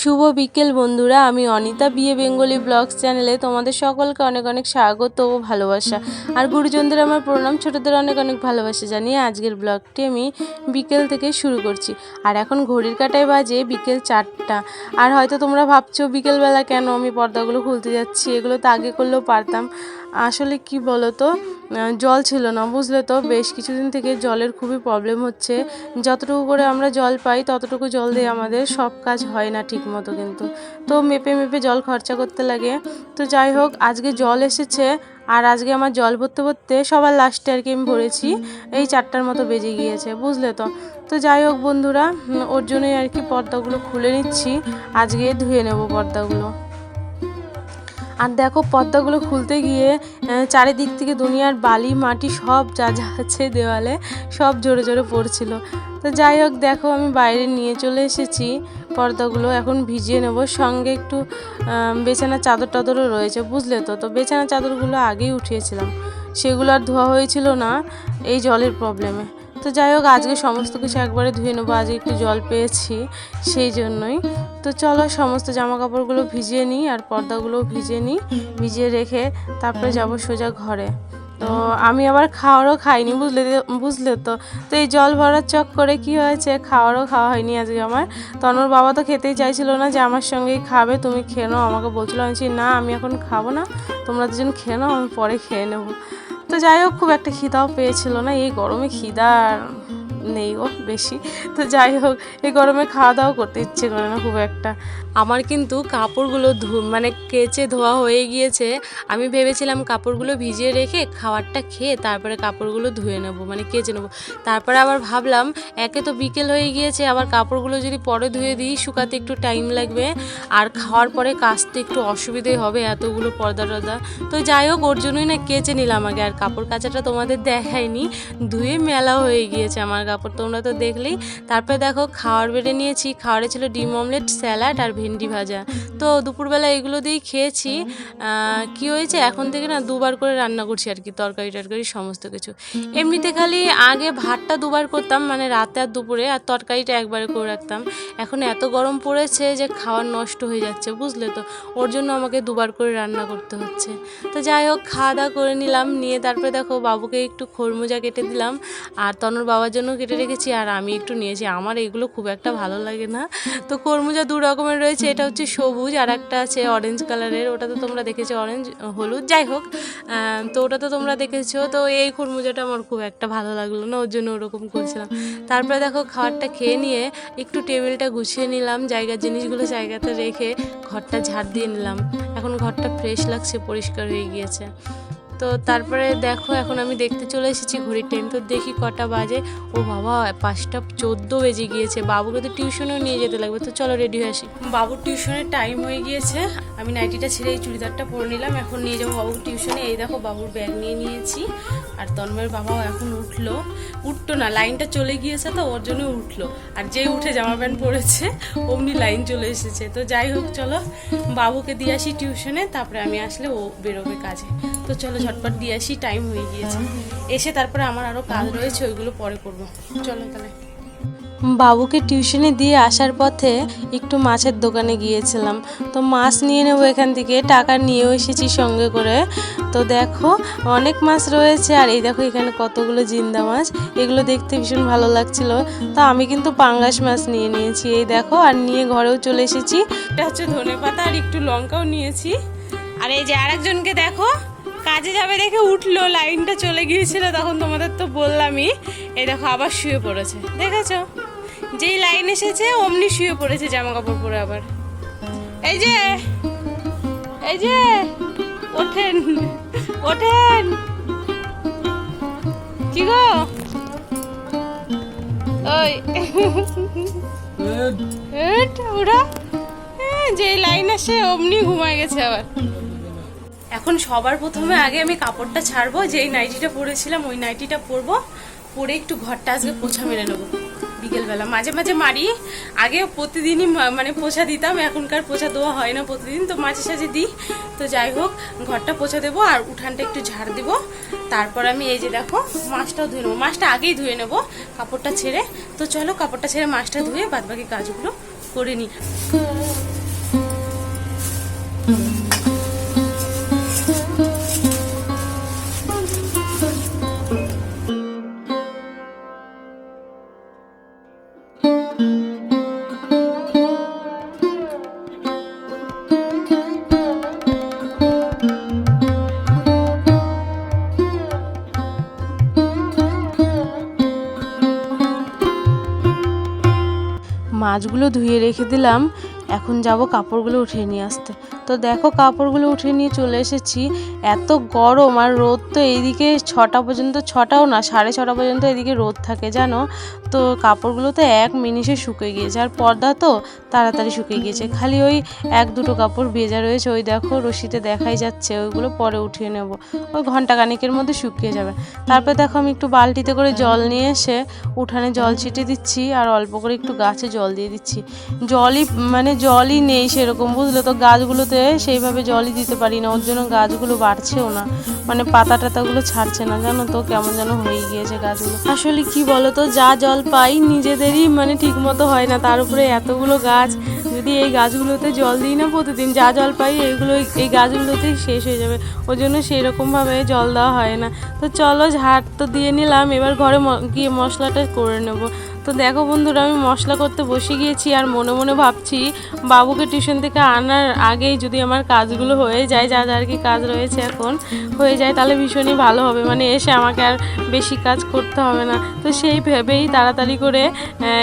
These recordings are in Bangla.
শুভ বিকেল বন্ধুরা, আমি অনিতা, বিয়ে বেঙ্গলি ব্লগস চ্যানেলে তোমাদের সকলকে অনেক অনেক স্বাগত ও ভালোবাসা। আর গুরুজনদের আমার প্রণাম, ছোটদের অনেক অনেক ভালোবাসা জানিয়ে আজকের ব্লগটি আমি বিকেল থেকে শুরু করছি। আর এখন ঘড়ির কাটায় বাজে বিকেল চারটা। আর হয়তো তোমরা ভাবছ, বিকেলবেলা কেন আমি পর্দাগুলো খুলতে যাচ্ছি? এগুলো তো আগে করলেও পারতাম। আসলে কি বলো তো জল ছিল না, বুঝলে তো? বেশ কিছুদিন থেকে জলের খুবই প্রবলেম হচ্ছে। যতটুকু করে আমরা জল পাই, ততটুকু জল দিয়ে আমাদের সব কাজ হয় না ঠিক মতো কিন্তু। তো মেপে মেপে জল খরচা করতে লাগে। তো যাই হোক, আজকে জল এসেছে আর আজকে আমার জল ভরতে ভরতে সবার লাস্টে আর কি আমি ভরেছি। এই চারটার মতো বেজে গিয়েছে, বুঝলে তো? তো যাই হোক বন্ধুরা ওর জন্যই আর কি পর্দাগুলো খুলে নিচ্ছি। আজকে ধুয়ে নেব পর্দাগুলো। আর দেখো পর্দাগুলো খুলতে গিয়ে চারিদিক থেকে দুনিয়ার বালি মাটি সব যা যা আছে দেওয়ালে সব জোরে জোরে পড়ছিল। তো যাই হোক দেখো আমি বাইরে নিয়ে চলে এসেছি। পর্দাগুলো এখন ভিজিয়ে নেব। সঙ্গে একটু আহ, বেছানার চাদর টাদরও রয়েছে বুঝলে তো? তো বেছানা চাদরগুলো আগেই উঠিয়েছিলাম। সেগুলো আর ধোয়া হয়েছিল না এই জলের প্রবলেমে তো যাই হোক, আজকে সমস্ত কিছু একবারে ধুয়ে নেব। আজকে একটু জল পেয়েছি, সেই জন্যই। তো চলো, সমস্ত জামা কাপড়গুলো ভিজিয়ে নিই আর পর্দাগুলো ভিজিয়ে নিই। ভিজিয়ে রেখে তারপরে যাব সোজা ঘরে। তো আমি আবার খাওয়ারও খাইনি, বুঝলে বুঝলে তো। তো এই জল ভরার চক করে কি হয়েছে? খাওয়ারও খাওয়া হয়নি আজকে আমার। তন্মর বাবা তো খেতেই চাইছিল না যে আমার সঙ্গেই খাবে, তুমি খেয়ে নাও। আমাকে বলছিল, আমি না, আমি এখন খাব না। তোমরা দুজন খেয়ে নাও, আমি পরে খেয়ে নেব। তো যাই হোক, খুব একটা খিদাও পেয়েছিল না। এই গরমে খিদা নেই ও বেশি। তো যাই হোক, এই গরমে খাওয়া দাওয়া করতে ইচ্ছে করে না খুব একটা। আমার কিন্তু কাপড়গুলো মানে কেচে ধোয়া হয়ে গিয়েছে। আমি ভেবেছিলাম কাপড়গুলো ভিজিয়ে রেখে খাবারটা খেয়ে তারপরে কাপড়গুলো ধুয়ে নেব মানে কেচে নেব। তারপরে আবার ভাবলাম, একে তো বিকেল হয়ে গিয়েছে, আবার কাপড়গুলো যদি পরে ধুয়ে দিই, শুকাতে একটু টাইম লাগবে। আর খাওয়ার পরে কাচতে একটু অসুবিধে হবে এতগুলো পর্দা টর্দা। তো যাই হোক, ওর জন্যই না কেচে নিলাম আগে, আর কাপড় কাচাটা তোমাদের দেখায়নি ধুয়ে মেলা হয়ে গিয়েছে আমার কাপড়, তোমরা তো দেখলেই। তারপরে দেখো, খাওয়ার বেড়ে নিয়েছি, খাওয়ারে ছিল ডিম অমলেট স্যালাড আর ভেন্ডি ভাজা। তো দুপুরবেলা এগুলো দিয়েই খেয়েছি। কি হয়েছে? এখন থেকে না দুবার করে রান্না করছি আর কি, তরকারি টরকারি সমস্ত কিছু। এমনিতে খালি আগে ভাতটা দুবার করতাম মানে রাতে আর দুপুরে, আর তরকারিটা একবারে করে রাখতাম। এখন এত গরম পড়েছে যে খাওয়ার নষ্ট হয়ে যাচ্ছে, বুঝলে তো? ওর জন্য আমাকে দুবার করে রান্না করতে হচ্ছে। তো যাই হোক, খাওয়া দাওয়া করে নিলাম, নিয়ে তারপরে দেখো বাবুকে একটু খরমুজা কেটে দিলাম, আর তনুর বাবার জন্য কেটে রেখেছি, আর আমি একটু নিয়েছি। আমার এগুলো খুব একটা ভালো লাগে না। তো খরমুজা দু রকমের রয়েছে। এটা হচ্ছে সবুজ আর একটা আছে অরেঞ্জ কালারের ওটা তো তোমরা দেখেছ অরেঞ্জ হলুদ, যাই হোক তো ওটা তো তোমরা দেখেছ, তো এই খরমুজাটা আমার খুব একটা ভালো লাগল না, ওর জন্য ওরকম করছিলাম। তারপরে দেখো, খাবারটা খেয়ে নিয়ে একটু টেবিলটা গুছিয়ে নিলাম, জায়গার জিনিসগুলো জায়গাতে রেখে ঘরটা ঝাড় দিয়ে নিলাম। এখন ঘরটা ফ্রেশ লাগছে, পরিষ্কার হয়ে গিয়েছে। তো তারপরে দেখো, এখন আমি দেখতে চলে এসেছি ঘড়ির টাইম তো দেখি কটা বাজে। ও বাবা, পাঁচটা চোদ্দ বেজে গিয়েছে। বাবুকে তো টিউশনেও নিয়ে যেতে লাগবে। তো চলো রেডি হয়ে আসি। বাবুর টিউশনের টাইম হয়ে গিয়েছে। আমি নাইটিটা ছেড়ে এই চুড়িদারটা পরে নিলাম। এখন নিয়ে যাব বাবুর টিউশনে এই দেখো, বাবুর ব্যাগ নিয়ে নিয়েছি। আর তন্ময়ের বাবাও এখন উঠল। উঠতো না, লাইনটা চলে গিয়েছে তো, ওর জন্য উঠল। আর যেই উঠে জামা প্যান্ট পরেছে, অমনি লাইন চলে এসেছে। তো যাই হোক, চলো বাবুকে দিয়ে আসি টিউশনে তারপরে আমি আসলে ও বেরোবে কাজে। তো চলো ঝটপট দিয়ে আসি টাইম হয়ে গিয়েছে। এসে তারপরে আমার আরও কাজ রয়েছে ওইগুলো পরে করব। চলো তাহলে। বাবুকে টিউশনে দিয়ে আসার পথে একটু মাছের দোকানে গিয়েছিলাম। তো মাছ নিয়ে নেব এখান থেকে টাকা নিয়েও এসেছি সঙ্গে করে। তো দেখো অনেক মাছ রয়েছে আর এই দেখো এখানে কতগুলো জিন্দা মাছ। এগুলো দেখতে ভীষণ ভালো লাগছিল। তো আমি কিন্তু পাঙ্গাস মাছ নিয়ে নিয়েছি এই দেখো আর নিয়ে ঘরেও চলে এসেছি। এটা হচ্ছে ধনে পাতা আর একটু লঙ্কাও নিয়েছি। আর এই যে আরেকজনকে দেখো কাজে যাবে দেখে উঠল লাইনটা চলে গিয়েছিল তখন তোমাদের তো বললামই। এই দেখো আবার শুয়ে পড়েছে দেখেছ? যেই লাইন এসেছে অমনি শুয়ে পড়েছে জামা কাপড় পরে আবার। এই যে এই যে ওঠেন ওঠেন। কি গো? ওই। উঠো। হ্যাঁ, যেই লাইন আসে অমনি ঘুমায় গেছে আবার। এখন সবার প্রথমে আগে আমি কাপড়টা ছাড়বো, যেই নাইটিটা পরেছিলাম ওই নাইটিটা পরবো, পরে একটু ঘরটা আজকে পোছা মেরে নেব বিকেলবেলা। মাঝে মাঝে মারি আগে প্রতিদিনই মানে পোছা দিতাম, এখনকার পোছা দেওয়া হয় না প্রতিদিন, তো মাঝে সাঝে দিই। তো যাই হোক, ঘরটা পোছা দেবো আর উঠানটা একটু ঝাড় দেবো। তারপর আমি এই যে দেখো, মাছটাও ধুয়ে নেব। মাছটা আগেই ধুয়ে নেব কাপড়টা ছেড়ে। তো চলো কাপড়টা ছেড়ে মাছটা ধুয়ে বাদবাকি কাজগুলো করে নিই। মাছগুলো ধুয়ে রেখে দিলাম। এখন যাব কাপড়গুলো উঠিয়ে নিয়ে আসতে। তো দেখো কাপড়গুলো উঠিয়ে নিয়ে চলে এসেছি। এত গরম আর রোদ তো এইদিকে ছটা পর্যন্ত, ছটাও না, সাড়ে ছটা পর্যন্ত এদিকে রোদ থাকে, জানো? তো কাপড়গুলো তো এক মিনিটে শুকিয়ে গিয়েছে আর পর্দা তো তাড়াতাড়ি শুকিয়ে গিয়েছে। খালি ওই এক দুটো কাপড় ভেজা রয়েছে, ওই দেখো রশিতে দেখাই যাচ্ছে, ওইগুলো পরে উঠিয়ে নেব। ওই ঘণ্টা খানিকের মধ্যে শুকিয়ে যাবে। তারপর দেখো আমি একটু বালতিতে করে জল নিয়ে এসে উঠানে জল ছিটে দিচ্ছি আর অল্প করে একটু গাছে জল দিয়ে দিচ্ছি। জলই মানে জলই নেই সেরকম, বুঝলে তো? গাছগুলোতে সেইভাবে জলই দিতে পারি না, ওর জন্য গাছগুলো বাড়ছেও না। মানে পাতা টাতাগুলো ছাড়ছে না, জানো তো কেমন যেন হয়ে গিয়েছে গাছগুলো। আসলে কি বলো তো যা জল পাই নিজেদেরই মানে ঠিক মতো হয় না। তার উপরে এতগুলো গাছ, যদি এই গাছগুলোতে জল দিই না প্রতিদিন, যা জল পাই এইগুলো এই গাছগুলোতেই শেষ হয়ে যাবে। ওই জন্য সেই রকমভাবে জল দেওয়া হয় না। তো চলো ঝাড় তো দিয়ে নিলাম, এবার ঘরে গিয়ে মশলাটা করে নেব। তো দেখো বন্ধুরা, আমি মশলা করতে বসে গিয়েছি আর মনে মনে ভাবছি বাবুকে টিউশন থেকে আনার আগেই যদি আমার কাজগুলো হয়ে যায়, যা যা আর কি কাজ রয়েছে এখন হয়ে যায়, তাহলে ভীষণই ভালো হবে। মানে এসে আমাকে আর বেশি কাজ করতে হবে না। তো সেই ভেবেই তাড়াতাড়ি করে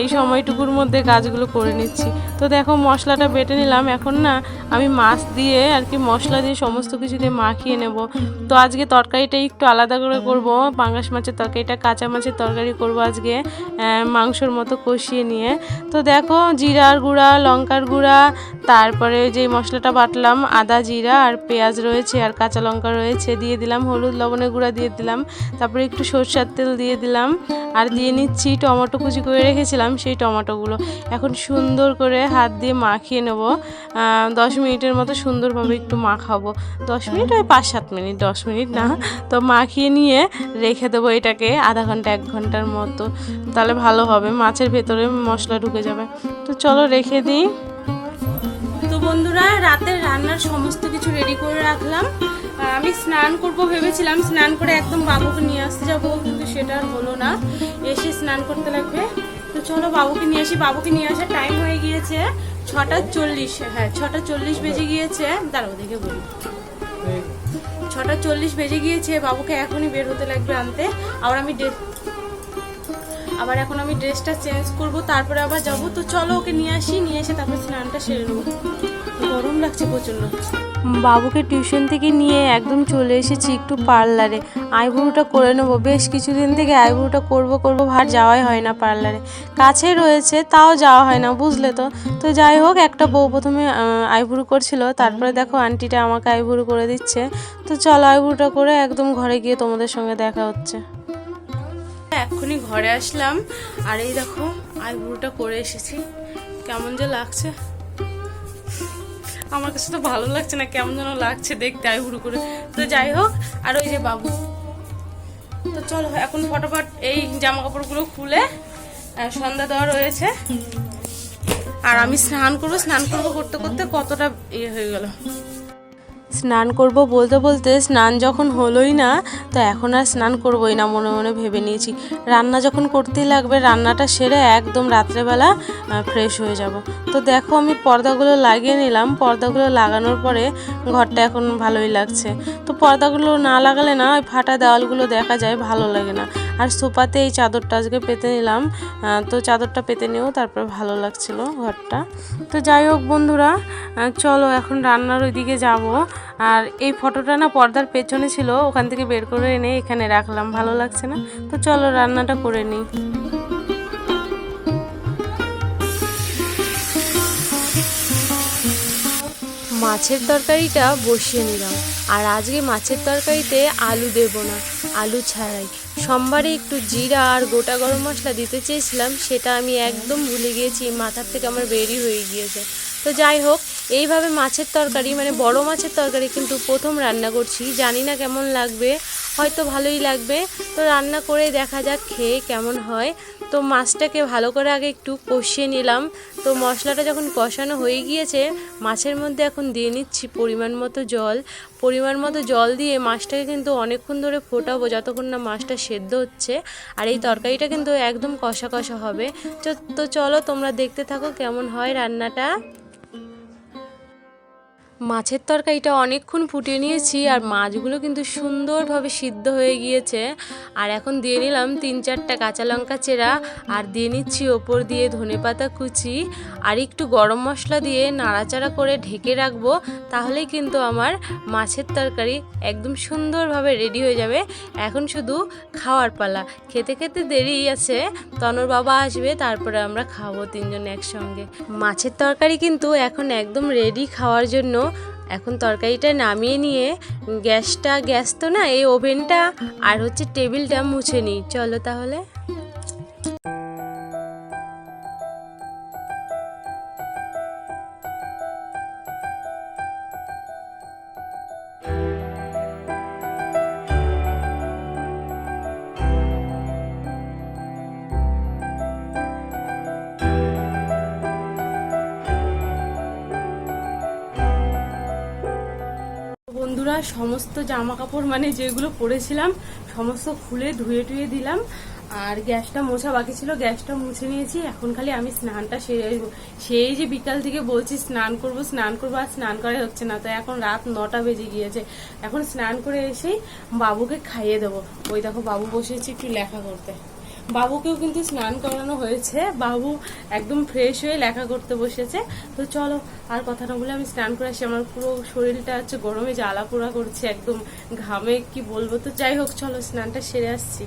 এই সময়টুকুর মধ্যে কাজগুলো করে নিচ্ছি। তো দেখো মশলাটা বেটে নিলাম। এখন না, আমি মাছ দিয়ে আর কি মশলা দিয়ে সমস্ত কিছু দিয়ে মাখিয়ে নেব। তো আজকে তরকারিটা একটু আলাদা করে করব। পাঙ্গাস মাছের তরকারিটা, কাঁচা মাছের তরকারি করব আজকে। মাংসর মতো কষিয়ে নিয়ে, তো দেখো জিরার গুঁড়া, লঙ্কার গুঁড়া, তারপরে যে মশলাটা বাটলাম, আদা জিরা আর পেঁয়াজ রয়েছে আর কাঁচা লঙ্কা রয়েছে, দিয়ে দিলাম হলুদ, লবণের গুঁড়া দিয়ে দিলাম, তারপরে একটু সরষের তেল দিয়ে দিলাম, আর দিয়ে নিচ্ছি টমেটো কুচি করে রেখেছিলাম সেই টমেটোগুলো। এখন সুন্দর করে হাত দিয়ে মাখিয়ে নেব দশ মিনিটের মতো সুন্দরভাবে একটু মাখাবো। দশ মিনিট ওই পাঁচ সাত মিনিট, দশ মিনিট না, তো মাখিয়ে নিয়ে রেখে দেবো এটাকে আধা ঘণ্টা, এক ঘণ্টার মতো, তাহলে ভালো হবে। মাছের ভেতরে মশলা ঢুকে যাবে। তো চলো রেখে দিই। তো বন্ধুরা রাতের রান্নার সমস্ত কিছু রেডি করে রাখলাম। আমি স্নান করব ভেবেছিলাম স্নান করে একদম বাবুকে নিয়ে আসতে যাব কিন্তু সেটা আর হলো না। এসে স্নান করতে লাগবে। তো চলো বাবুকে নিয়ে আসি। বাবুকে নিয়ে আসার টাইম হয়ে গিয়েছে ছটা চল্লিশ। হ্যাঁ ছটা চল্লিশ বেজে গিয়েছে। দাঁড়াও দেখে বলি। ছটা চল্লিশ বেজে গিয়েছে বাবুকে এখনই বের হতে লাগবে আনতে। আবার আমি ডে- আবার এখন আমি ড্রেসটা চেঞ্জ করব, তারপরে আবার যাব। তো চলো ওকে নিয়ে আসি, নিয়ে এসে তারপর স্নানটা সেরে নেব। গরম লাগছে প্রচণ্ড বাবুকে টিউশন থেকে নিয়ে একদম চলে এসেছি একটু পার্লারে। আইব্রোটা করে নেব। বেশ কিছুদিন থেকে আইব্রোটা করব করব ভার যাওয়াই হয় না পার্লারে। কাছে রয়েছে, তাও যাওয়া হয় না, বুঝলে তো? তো যাই হোক, একটা বউ প্রথমে আইব্রো করছিল। তারপরে দেখো, আন্টিটা আমাকে আইব্রো করে দিচ্ছে। তো চলো আইব্রোটা করে একদম ঘরে গিয়ে তোমাদের সঙ্গে দেখা হচ্ছে। এক্ষুনি ঘরে আসলাম। আর এই দেখো, আইব্রোটা করে এসেছি। কেমন যে লাগছে। আমার কাছে তো ভালো লাগছে না, কেমন যেন লাগছে দেখতে আইব্রো করে। তো যাই হোক, আর ওই যে বাবু। তো চলো, এখন ফটোফট এই জামা কাপড়গুলো খুলে সন্ধ্যা দেওয়া রয়েছে। আর আমি স্নান করব স্নান করব করতে করতে কতটা ইয়ে হয়ে গেল। স্নান করব বলতে বলতে স্নান যখন হলোই না, তো এখন আর স্নান করবোই না মনে মনে ভেবে নিয়েছি। রান্না যখন করতেই লাগবে, রান্নাটা সেরে একদম রাত্রেবেলা ফ্রেশ হয়ে যাব। তো দেখো আমি পর্দাগুলো লাগিয়ে নিলাম। পর্দাগুলো লাগানোর পরে ঘরটা এখন ভালোই লাগছে। তো পর্দাগুলো না লাগালে না ওই ফাটা দেওয়ালগুলো দেখা যায়, ভালো লাগে না। আর সোফাতে এই চাদরটা আজকে পেতে নিলাম। তো চাদরটা পেতে নিয়েও তারপর ভালো লাগছিল ঘরটা। তো যাই হোক বন্ধুরা চলো এখন রান্নার ওইদিকে যাব। আর এই ফটোটা না পর্দার পেছনে ছিল, ওখান থেকে বের করে এনে এখানে রাখলাম, ভালো লাগছে না? তো চলো রান্নাটা করে নিই। মাছের তরকারিটা বসিয়ে নিলাম। আর আজকে মাছের তরকারিতে আলু দেব না, আলু ছাড়াই। সোমবারে একটু জিরা আর গোটা গরম মশলা দিতে চেয়েছিলাম, সেটা আমি একদম ভুলে গিয়েছি মাথার থেকে আমার বেরি হয়ে গিয়েছে। তো যাই হোক, এইভাবে মাছের তরকারি মানে বড় মাছের তরকারি কিন্তু প্রথম রান্না করছি, জানি না কেমন লাগবে। হয়তো ভালোই লাগবে। তো রান্না করে দেখা যাক খেয়ে কেমন হয়। তো মাছটাকে ভালো করে আগে একটু কষিয়ে নিলাম। তো মশলাটা যখন কষানো হয়ে গিয়েছে, মাছের মধ্যে এখন দিয়ে নিচ্ছি পরিমাণ মতো জল। পরিমাণ মতো জল দিয়ে মাছটাকে কিন্তু অনেকক্ষণ ধরে ফোটাবো যতক্ষণ না মাছটা সেদ্ধ হচ্ছে। আর এই তরকারিটা কিন্তু একদম কষা কষা হবে। তো- চলো তোমরা দেখতে থাকো কেমন হয় রান্নাটা। মাছের তরকারিটা অনেকক্ষণ ফুটিয়ে নিয়েছি আর মাছগুলো কিন্তু সুন্দরভাবে সিদ্ধ হয়ে গিয়েছে। আর এখন দিয়ে নিলাম তিন চারটা কাঁচা লঙ্কা চেরা আর দিয়ে নিচ্ছি ওপর দিয়ে ধনেপাতা কুচি। আর একটু গরম মশলা দিয়ে নাড়াচাড়া করে ঢেকে রাখব, তাহলেই কিন্তু আমার মাছের তরকারি একদম সুন্দরভাবে রেডি হয়ে যাবে। এখন শুধু খাওয়ার পালা। খেতে খেতে দেরি আছে। তনর বাবা আসবে, তারপরে আমরা খাব তিনজন একসঙ্গে। মাছের তরকারি কিন্তু এখন একদম রেডি খাওয়ার জন্য। এখন তরকারিটা নামিয়ে নিয়ে গ্যাসটা, গ্যাস তো না, এই ওভেনটা আর হচ্ছে টেবিলটা মুছে নিই। চলো তাহলে। বন্ধুরা, সমস্ত জামা কাপড় মানে যেগুলো পরেছিলাম, সমস্ত খুলে ধুয়ে টুয়ে দিলাম। আর গ্যাসটা মোছা বাকি ছিল, গ্যাসটা মুছে নিয়েছি। এখন খালি আমি স্নানটা সেরে আসব। সেই যে বিকাল থেকে বলছি, স্নান করব, স্নান করব, আর স্নান করা হচ্ছে না। তো এখন রাত নটা বেজে গিয়েছে। এখন স্নান করে এসেই বাবুকে খাইয়ে দেবো। ওই দেখো, বাবু বসেছি একটু লেখা করতে। বাবুকেও কিন্তু স্নান করানো হয়েছে। বাবু একদম ফ্রেশ হয়ে লেখা করতে বসেছে। তো চলো, আর কথা না বলে আমি স্নান করে আসি। আমার পুরো শরীরটা হচ্ছে গরমে জ্বালা পোড়া করছে, একদম ঘামে, কি বলব? তো যাই হোক, চলো স্নানটা সেরে আসছি।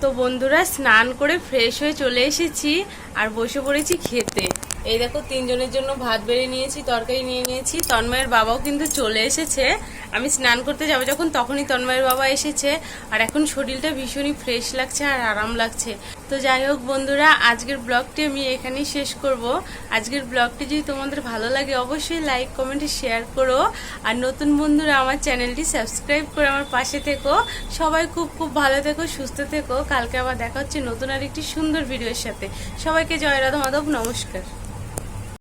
তো বন্ধুরা, স্নান করে ফ্রেশ হয়ে চলে এসেছি আর বসে পড়েছি খেতে। এই দেখো, তিনজনের জন্য ভাত বেড়ে নিয়েছি, তরকারি নিয়ে নিয়েছি। তন্ময়ের বাবাও কিন্তু চলে এসেছে। আমি স্নান করতে যাব যখন তখনই তন্ময়ের বাবা এসেছে। আর এখন শরীরটা ভীষণই ফ্রেশ লাগছে আর আরাম লাগছে। তো যাই হোক বন্ধুরা, আজকের ব্লগটি আমি এখানেই শেষ করব। আজকের ব্লগটি যদি তোমাদের ভালো লাগে, অবশ্যই লাইক কমেন্টে শেয়ার করো। আর নতুন বন্ধুরা আমার চ্যানেলটি সাবস্ক্রাইব করে আমার পাশে থেকো। সবাই খুব খুব ভালো থেকো, সুস্থ থেকো। কালকে আবার দেখা হচ্ছে নতুন আর একটি সুন্দর ভিডিওর সাথে। সবাইকে জয় রাধা মাধব, নমস্কার।